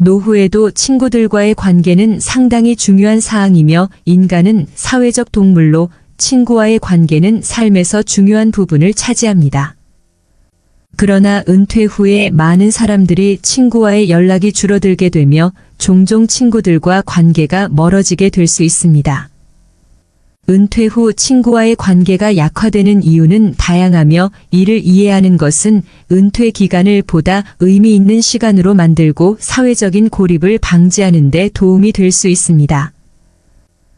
노후에도 친구들과의 관계는 상당히 중요한 사항이며 인간은 사회적 동물로 친구와의 관계는 삶에서 중요한 부분을 차지합니다. 그러나 은퇴 후에 많은 사람들이 친구와의 연락이 줄어들게 되며 종종 친구들과 관계가 멀어지게 될 수 있습니다. 은퇴 후 친구와의 관계가 약화되는 이유는 다양하며 이를 이해하는 것은 은퇴 기간을 보다 의미 있는 시간으로 만들고 사회적인 고립을 방지하는 데 도움이 될 수 있습니다.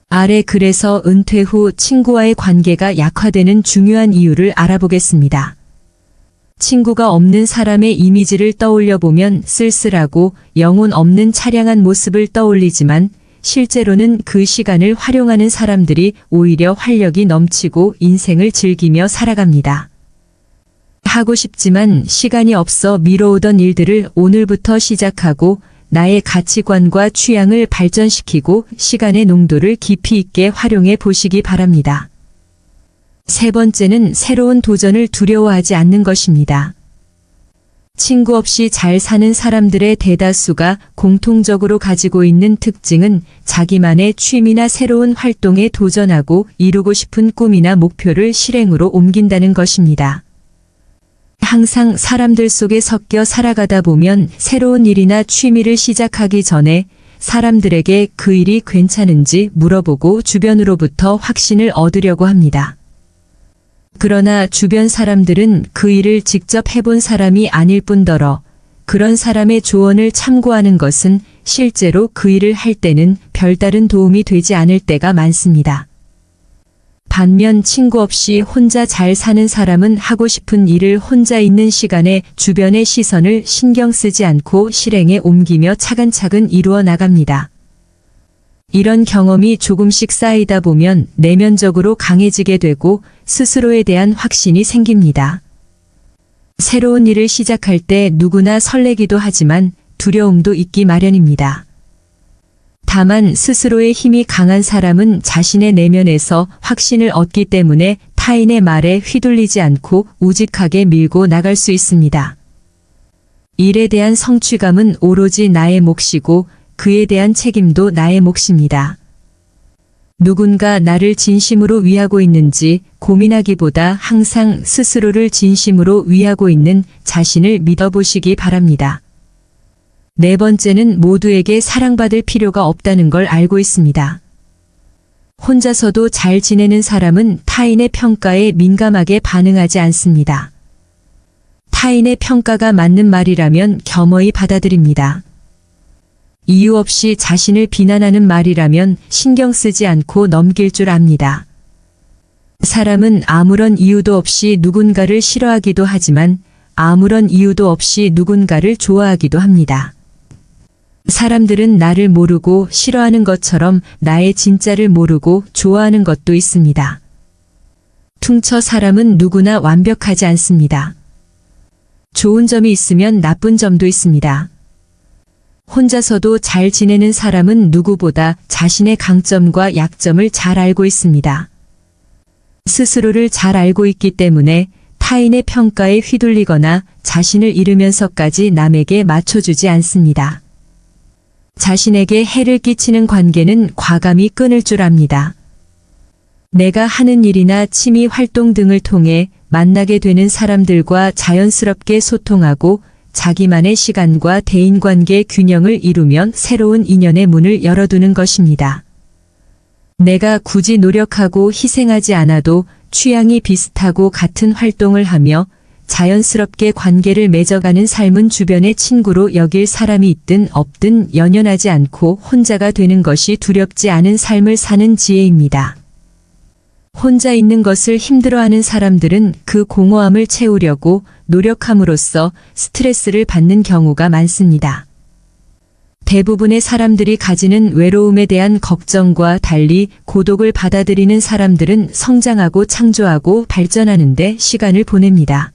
아래 글에서 은퇴 후 친구와의 관계가 약화되는 중요한 이유를 알아보겠습니다. 친구가 없는 사람의 이미지를 떠올려 보면 쓸쓸하고 영혼 없는 차량한 모습을 떠올리지만 실제로는 그 시간을 활용하는 사람들이 오히려 활력이 넘치고 인생을 즐기며 살아갑니다. 하고 싶지만 시간이 없어 미뤄오던 일들을 오늘부터 시작하고 나의 가치관과 취향을 발전시키고 시간의 농도를 깊이 있게 활용해 보시기 바랍니다. 세 번째는 새로운 도전을 두려워하지 않는 것입니다. 친구 없이 잘 사는 사람들의 대다수가 공통적으로 가지고 있는 특징은 자기만의 취미나 새로운 활동에 도전하고 이루고 싶은 꿈이나 목표를 실행으로 옮긴다는 것입니다. 항상 사람들 속에 섞여 살아가다 보면 새로운 일이나 취미를 시작하기 전에 사람들에게 그 일이 괜찮은지 물어보고 주변으로부터 확신을 얻으려고 합니다. 그러나 주변 사람들은 그 일을 직접 해본 사람이 아닐 뿐더러 그런 사람의 조언을 참고하는 것은 실제로 그 일을 할 때는 별다른 도움이 되지 않을 때가 많습니다. 반면 친구 없이 혼자 잘 사는 사람은 하고 싶은 일을 혼자 있는 시간에 주변의 시선을 신경 쓰지 않고 실행에 옮기며 차근차근 이루어 나갑니다. 이런 경험이 조금씩 쌓이다 보면 내면적으로 강해지게 되고 스스로에 대한 확신이 생깁니다. 새로운 일을 시작할 때 누구나 설레기도 하지만 두려움도 있기 마련입니다. 다만 스스로의 힘이 강한 사람은 자신의 내면에서 확신을 얻기 때문에 타인의 말에 휘둘리지 않고 우직하게 밀고 나갈 수 있습니다. 일에 대한 성취감은 오로지 나의 몫이고 그에 대한 책임도 나의 몫입니다. 누군가 나를 진심으로 위하고 있는지 고민하기보다 항상 스스로를 진심으로 위하고 있는 자신을 믿어보시기 바랍니다. 네 번째는 모두에게 사랑받을 필요가 없다는 걸 알고 있습니다. 혼자서도 잘 지내는 사람은 타인의 평가에 민감하게 반응하지 않습니다. 타인의 평가가 맞는 말이라면 겸허히 받아들입니다. 이유 없이 자신을 비난하는 말이라면 신경 쓰지 않고 넘길 줄 압니다. 사람은 아무런 이유도 없이 누군가를 싫어하기도 하지만 아무런 이유도 없이 누군가를 좋아하기도 합니다. 사람들은 나를 모르고 싫어하는 것처럼 나의 진짜를 모르고 좋아하는 것도 있습니다. 퉁쳐 사람은 누구나 완벽하지 않습니다. 좋은 점이 있으면 나쁜 점도 있습니다. 혼자서도 잘 지내는 사람은 누구보다 자신의 강점과 약점을 잘 알고 있습니다. 스스로를 잘 알고 있기 때문에 타인의 평가에 휘둘리거나 자신을 잃으면서까지 남에게 맞춰주지 않습니다. 자신에게 해를 끼치는 관계는 과감히 끊을 줄 압니다. 내가 하는 일이나 취미 활동 등을 통해 만나게 되는 사람들과 자연스럽게 소통하고 자기만의 시간과 대인관계 균형을 이루면 새로운 인연의 문을 열어두는 것입니다. 내가 굳이 노력하고 희생하지 않아도 취향이 비슷하고 같은 활동을 하며 자연스럽게 관계를 맺어가는 삶은 주변의 친구로 여길 사람이 있든 없든 연연하지 않고 혼자가 되는 것이 두렵지 않은 삶을 사는 지혜입니다. 혼자 있는 것을 힘들어하는 사람들은 그 공허함을 채우려고 노력함으로써 스트레스를 받는 경우가 많습니다. 대부분의 사람들이 가지는 외로움에 대한 걱정과 달리 고독을 받아들이는 사람들은 성장하고 창조하고 발전하는데 시간을 보냅니다.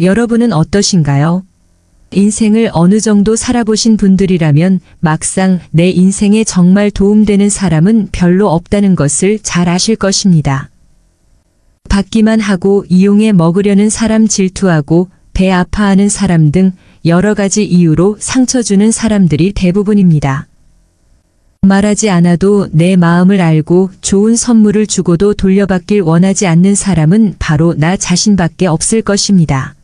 여러분은 어떠신가요? 인생을 어느 정도 살아보신 분들이라면 막상 내 인생에 정말 도움되는 사람은 별로 없다는 것을 잘 아실 것입니다. 받기만 하고 이용해 먹으려는 사람 질투하고 배 아파하는 사람 등 여러 가지 이유로 상처 주는 사람들이 대부분입니다. 말하지 않아도 내 마음을 알고 좋은 선물을 주고도 돌려받길 원하지 않는 사람은 바로 나 자신밖에 없을 것입니다.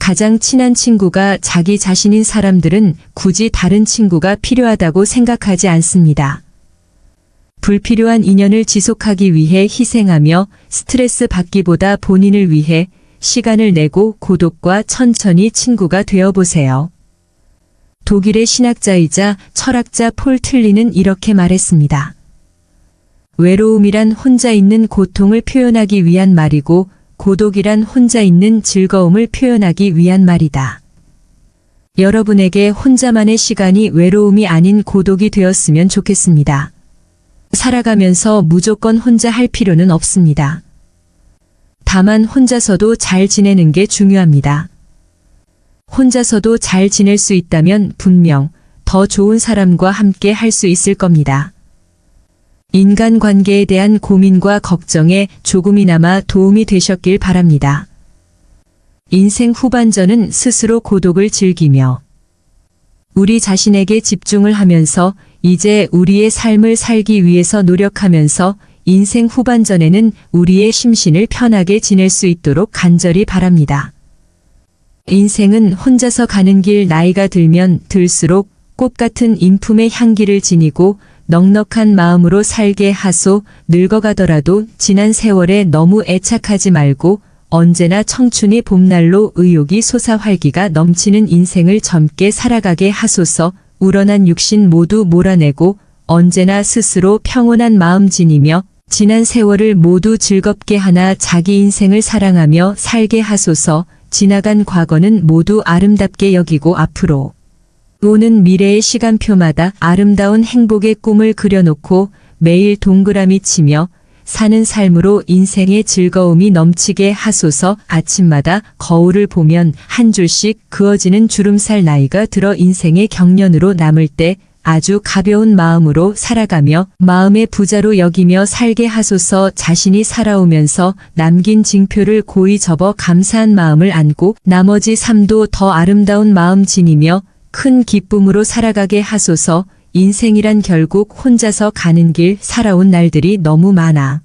가장 친한 친구가 자기 자신인 사람들은 굳이 다른 친구가 필요하다고 생각하지 않습니다. 불필요한 인연을 지속하기 위해 희생하며 스트레스 받기보다 본인을 위해 시간을 내고 고독과 천천히 친구가 되어 보세요. 독일의 신학자이자 철학자 폴 틀리는 이렇게 말했습니다. 외로움이란 혼자 있는 고통을 표현하기 위한 말이고 고독이란 혼자 있는 즐거움을 표현하기 위한 말이다. 여러분에게 혼자만의 시간이 외로움이 아닌 고독이 되었으면 좋겠습니다. 살아가면서 무조건 혼자 할 필요는 없습니다. 다만 혼자서도 잘 지내는 게 중요합니다. 혼자서도 잘 지낼 수 있다면 분명 더 좋은 사람과 함께 할 수 있을 겁니다. 인간 관계에 대한 고민과 걱정에 조금이나마 도움이 되셨길 바랍니다. 인생 후반전은 스스로 고독을 즐기며 우리 자신에게 집중을 하면서 이제 우리의 삶을 살기 위해서 노력하면서 인생 후반전에는 우리의 심신을 편하게 지낼 수 있도록 간절히 바랍니다. 인생은 혼자서 가는 길 나이가 들면 들수록 꽃 같은 인품의 향기를 지니고 넉넉한 마음으로 살게 하소. 늙어가더라도 지난 세월에 너무 애착하지 말고 언제나 청춘이 봄날로 의욕이 솟아 활기가 넘치는 인생을 젊게 살아가게 하소서. 우러난 육신 모두 몰아내고 언제나 스스로 평온한 마음 지니며 지난 세월을 모두 즐겁게 하나 자기 인생을 사랑하며 살게 하소서. 지나간 과거는 모두 아름답게 여기고 앞으로 오는 미래의 시간표마다 아름다운 행복의 꿈을 그려놓고 매일 동그라미 치며 사는 삶으로 인생의 즐거움이 넘치게 하소서. 아침마다 거울을 보면 한 줄씩 그어지는 주름살 나이가 들어 인생의 경련으로 남을 때 아주 가벼운 마음으로 살아가며 마음의 부자로 여기며 살게 하소서. 자신이 살아오면서 남긴 징표를 고이 접어 감사한 마음을 안고 나머지 삶도 더 아름다운 마음 지니며 큰 기쁨으로 살아가게 하소서 인생이란 결국 혼자서 가는 길 살아온 날들이 너무 많아.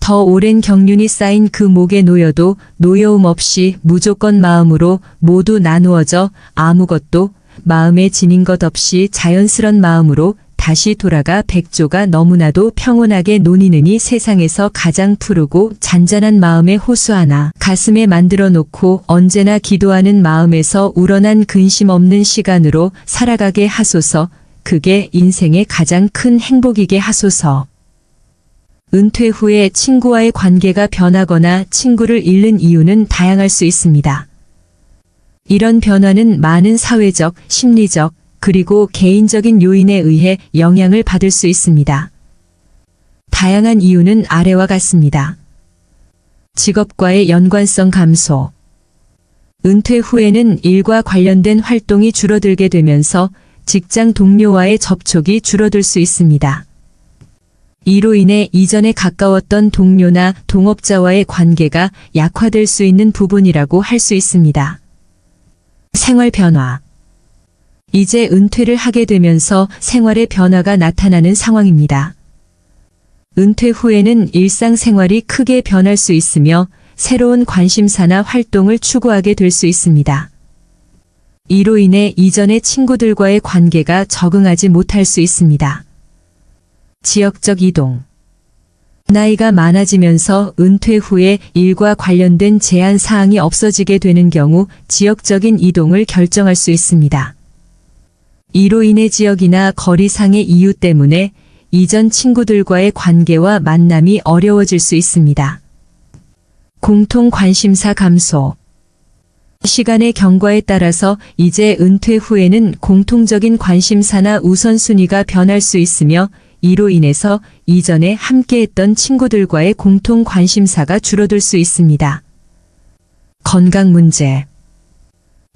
더 오랜 경륜이 쌓인 그 목에 놓여도 노여움 없이 무조건 마음으로 모두 나누어져 아무것도 마음에 지닌 것 없이 자연스런 마음으로 다시 돌아가 백조가 너무나도 평온하게 논이느니 세상에서 가장 푸르고 잔잔한 마음의 호수 하나 가슴에 만들어 놓고 언제나 기도하는 마음에서 우러난 근심 없는 시간으로 살아가게 하소서 그게 인생의 가장 큰 행복이게 하소서. 은퇴 후에 친구와의 관계가 변하거나 친구를 잃는 이유는 다양할 수 있습니다. 이런 변화는 많은 사회적, 심리적, 그리고 개인적인 요인에 의해 영향을 받을 수 있습니다. 다양한 이유는 아래와 같습니다. 직업과의 연관성 감소. 은퇴 후에는 일과 관련된 활동이 줄어들게 되면서 직장 동료와의 접촉이 줄어들 수 있습니다. 이로 인해 이전에 가까웠던 동료나 동업자와의 관계가 약화될 수 있는 부분이라고 할 수 있습니다. 생활 변화. 이제 은퇴를 하게 되면서 생활의 변화가 나타나는 상황입니다. 은퇴 후에는 일상생활이 크게 변할 수 있으며 새로운 관심사나 활동을 추구하게 될 수 있습니다. 이로 인해 이전의 친구들과의 관계가 적응하지 못할 수 있습니다. 지역적 이동. 나이가 많아지면서 은퇴 후에 일과 관련된 제한 사항이 없어지게 되는 경우 지역적인 이동을 결정할 수 있습니다. 이로 인해 지역이나 거리상의 이유 때문에 이전 친구들과의 관계와 만남이 어려워질 수 있습니다. 공통 관심사 감소. 시간의 경과에 따라서 이제 은퇴 후에는 공통적인 관심사나 우선순위가 변할 수 있으며 이로 인해서 이전에 함께했던 친구들과의 공통 관심사가 줄어들 수 있습니다. 건강 문제.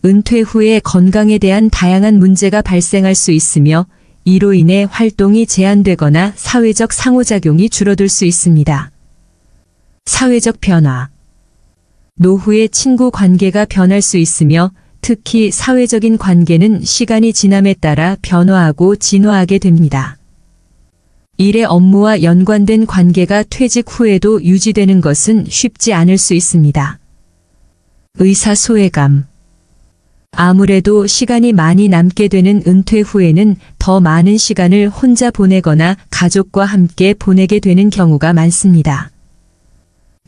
은퇴 후에 건강에 대한 다양한 문제가 발생할 수 있으며 이로 인해 활동이 제한되거나 사회적 상호작용이 줄어들 수 있습니다. 사회적 변화. 노후의 친구 관계가 변할 수 있으며 특히 사회적인 관계는 시간이 지남에 따라 변화하고 진화하게 됩니다. 일의 업무와 연관된 관계가 퇴직 후에도 유지되는 것은 쉽지 않을 수 있습니다. 의사소외감. 아무래도 시간이 많이 남게 되는 은퇴 후에는 더 많은 시간을 혼자 보내거나 가족과 함께 보내게 되는 경우가 많습니다.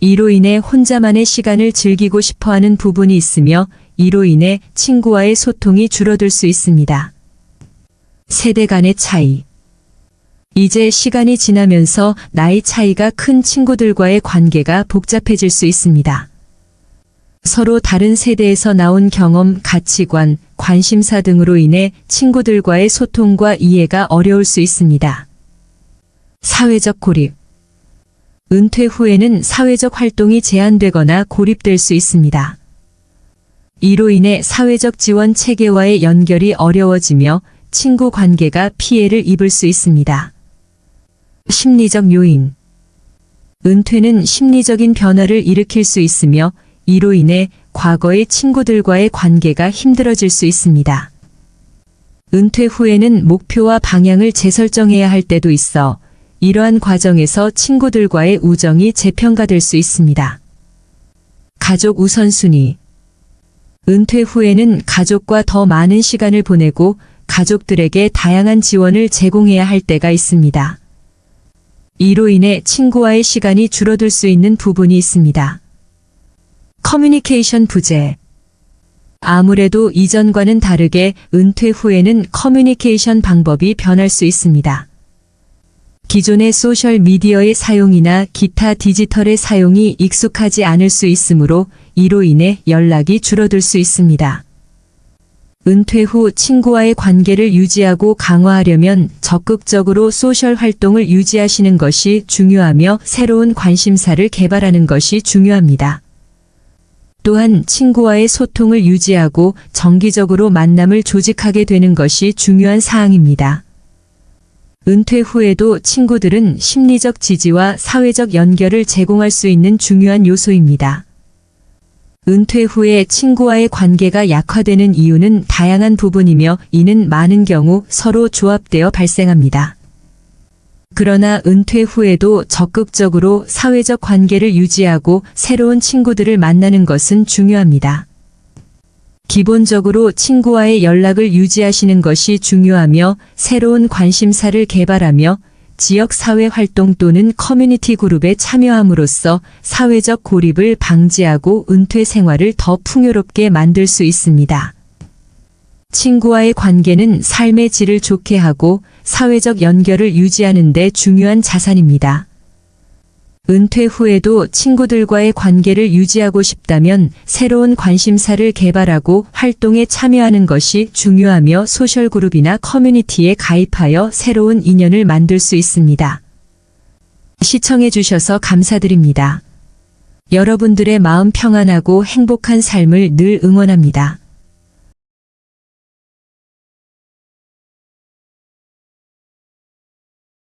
이로 인해 혼자만의 시간을 즐기고 싶어 하는 부분이 있으며 이로 인해 친구와의 소통이 줄어들 수 있습니다. 세대 간의 차이. 이제 시간이 지나면서 나이 차이가 큰 친구들과의 관계가 복잡해질 수 있습니다. 서로 다른 세대에서 나온 경험, 가치관, 관심사 등으로 인해 친구들과의 소통과 이해가 어려울 수 있습니다. 사회적 고립. 은퇴 후에는 사회적 활동이 제한되거나 고립될 수 있습니다. 이로 인해 사회적 지원 체계와의 연결이 어려워지며 친구 관계가 피해를 입을 수 있습니다. 심리적 요인. 은퇴는 심리적인 변화를 일으킬 수 있으며 이로 인해 과거의 친구들과의 관계가 힘들어질 수 있습니다. 은퇴 후에는 목표와 방향을 재설정해야 할 때도 있어 이러한 과정에서 친구들과의 우정이 재평가될 수 있습니다. 가족 우선순위. 은퇴 후에는 가족과 더 많은 시간을 보내고 가족들에게 다양한 지원을 제공해야 할 때가 있습니다. 이로 인해 친구와의 시간이 줄어들 수 있는 부분이 있습니다. 커뮤니케이션 부재. 아무래도 이전과는 다르게 은퇴 후에는 커뮤니케이션 방법이 변할 수 있습니다. 기존의 소셜 미디어의 사용이나 기타 디지털의 사용이 익숙하지 않을 수 있으므로 이로 인해 연락이 줄어들 수 있습니다. 은퇴 후 친구와의 관계를 유지하고 강화하려면 적극적으로 소셜 활동을 유지하시는 것이 중요하며 새로운 관심사를 개발하는 것이 중요합니다. 또한 친구와의 소통을 유지하고 정기적으로 만남을 조직하게 되는 것이 중요한 사항입니다. 은퇴 후에도 친구들은 심리적 지지와 사회적 연결을 제공할 수 있는 중요한 요소입니다. 은퇴 후에 친구와의 관계가 약화되는 이유는 다양한 부분이며 이는 많은 경우 서로 조합되어 발생합니다. 그러나 은퇴 후에도 적극적으로 사회적 관계를 유지하고 새로운 친구들을 만나는 것은 중요합니다. 기본적으로 친구와의 연락을 유지하시는 것이 중요하며 새로운 관심사를 개발하며 지역 사회 활동 또는 커뮤니티 그룹에 참여함으로써 사회적 고립을 방지하고 은퇴 생활을 더 풍요롭게 만들 수 있습니다. 친구와의 관계는 삶의 질을 좋게 하고 사회적 연결을 유지하는 데 중요한 자산입니다. 은퇴 후에도 친구들과의 관계를 유지하고 싶다면 새로운 관심사를 개발하고 활동에 참여하는 것이 중요하며 소셜그룹이나 커뮤니티에 가입하여 새로운 인연을 만들 수 있습니다. 시청해 주셔서 감사드립니다. 여러분들의 마음 평안하고 행복한 삶을 늘 응원합니다.